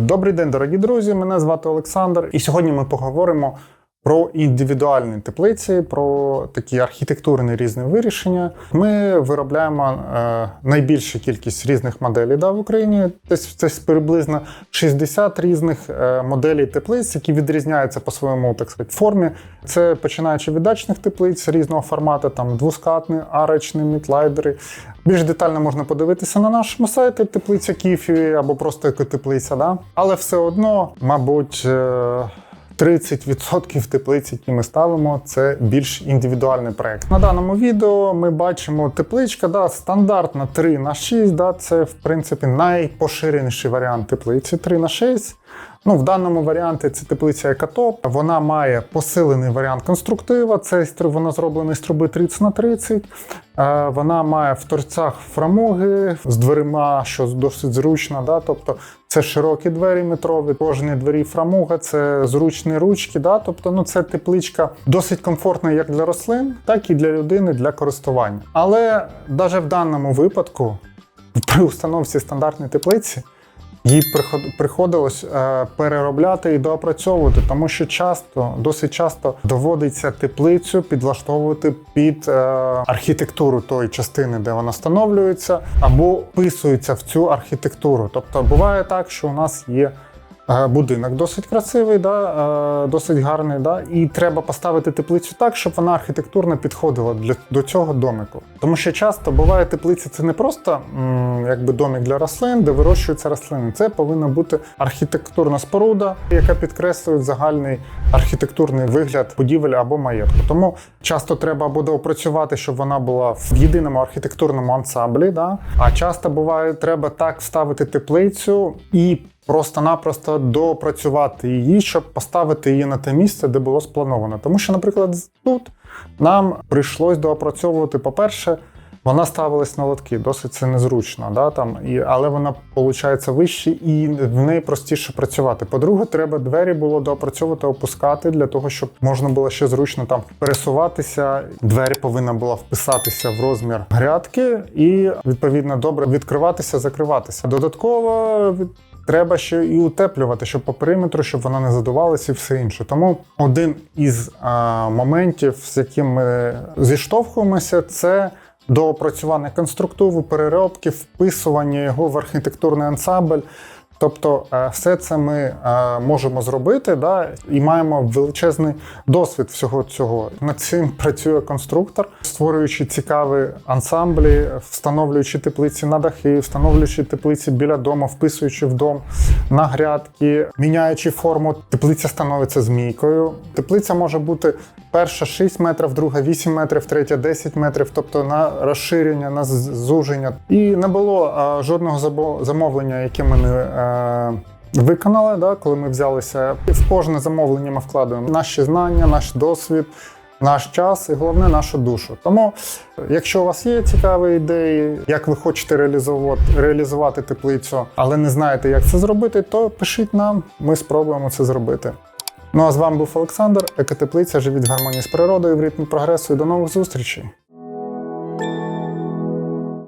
Добрий день, дорогі друзі. Мене звати Олександр, і сьогодні ми поговоримо про індивідуальні теплиці, про такі архітектурні різні вирішення. Ми виробляємо е, найбільшу кількість різних моделей да, в Україні. Десь десь приблизно 60 різних е, моделей теплиць, які відрізняються по своєму так сказати, формі. Це починаючи від дачних теплиць різного формату, там двускатні, арочні, мітлайдери. Більш детально можна подивитися на нашому сайті теплиця Кіфі або просто екотеплиця. Да? Але все одно, мабуть. Е, 30% теплиць, які ми ставимо, це більш індивідуальний проект. На даному відео ми бачимо тепличка, да, стандартна 3 на 6 да, це в принципі найпоширеніший варіант теплиці 3 на 6 Ну, в даному варіанті це теплиця Екотоп. Вона має посилений варіант конструктива. Це вона зроблена з труби 30 на 30. Е, Вона має в торцях фрамуги з дверима, що досить зручно. Да? Тобто це широкі двері метрові, кожні двері фрамуга, це зручні ручки. Да? Тобто, ну це тепличка досить комфортна як для рослин, так і для людини для користування. Але навіть в даному випадку, при установці стандартної теплиці. Приход- приходилось е, переробляти і доопрацьовувати, тому що часто, досить часто доводиться теплицю підлаштовувати під е, архітектуру тої частини, де вона встановлюється, або вписується в цю архітектуру. Тобто буває так, що у нас є будинок досить красивий, да, досить гарний, да, і треба поставити теплицю так, щоб вона архітектурно підходила для, до цього домику. Тому що часто буває теплиця це не просто якби домик для рослин, де вирощуються рослини. Це повинна бути архітектурна споруда, яка підкреслює загальний архітектурний вигляд будівель або маєтку. Тому часто треба або доопрацювати, щоб вона була в єдиному архітектурному ансамблі. Да? А часто буває, треба так вставити теплицю і просто-напросто допрацювати її, щоб поставити її на те місце, де було сплановано. Тому що, наприклад, тут нам прийшлось доопрацьовувати, по-перше, вона ставилась на лотки, досить це незручно, да, там, і, але вона виходить вище і в неї простіше працювати. По-друге, треба двері було доопрацьовувати, опускати для того, щоб можна було ще зручно там пересуватися. Двері повинна була вписатися в розмір грядки і відповідно добре відкриватися, закриватися. Додатково Треба ще і утеплювати, щоб по периметру, щоб вона не задувалася і все інше. Тому один із а, моментів, з яким ми зіштовхуємося, це доопрацювання конструктиву, переробки, вписування його в архітектурний ансамбль. Тобто, е, все це ми е, можемо зробити, да, і маємо величезний досвід всього цього. Над цим працює конструктор, створюючи цікаві ансамблі, встановлюючи теплиці на дахи, встановлюючи теплиці біля дому, вписуючи в дом на грядки, міняючи форму, теплиця становиться змійкою. Теплиця може бути перша 6 метрів, друга 8 метрів, третя 10 метрів, тобто на розширення, на зуження. І не було е, жодного замовлення, яке ми не е, виконали, да, коли ми взялися. В кожне замовлення ми вкладаємо наші знання, наш досвід. Наш час і головне нашу душу. Тому, якщо у вас є цікаві ідеї, як ви хочете реалізувати, реалізувати теплицю, але не знаєте, як це зробити, то пишіть нам, ми спробуємо це зробити. Ну а з вами був Олександр, екотеплиця. Живіть в гармонії з природою в ритмі прогресу і до нових зустрічей.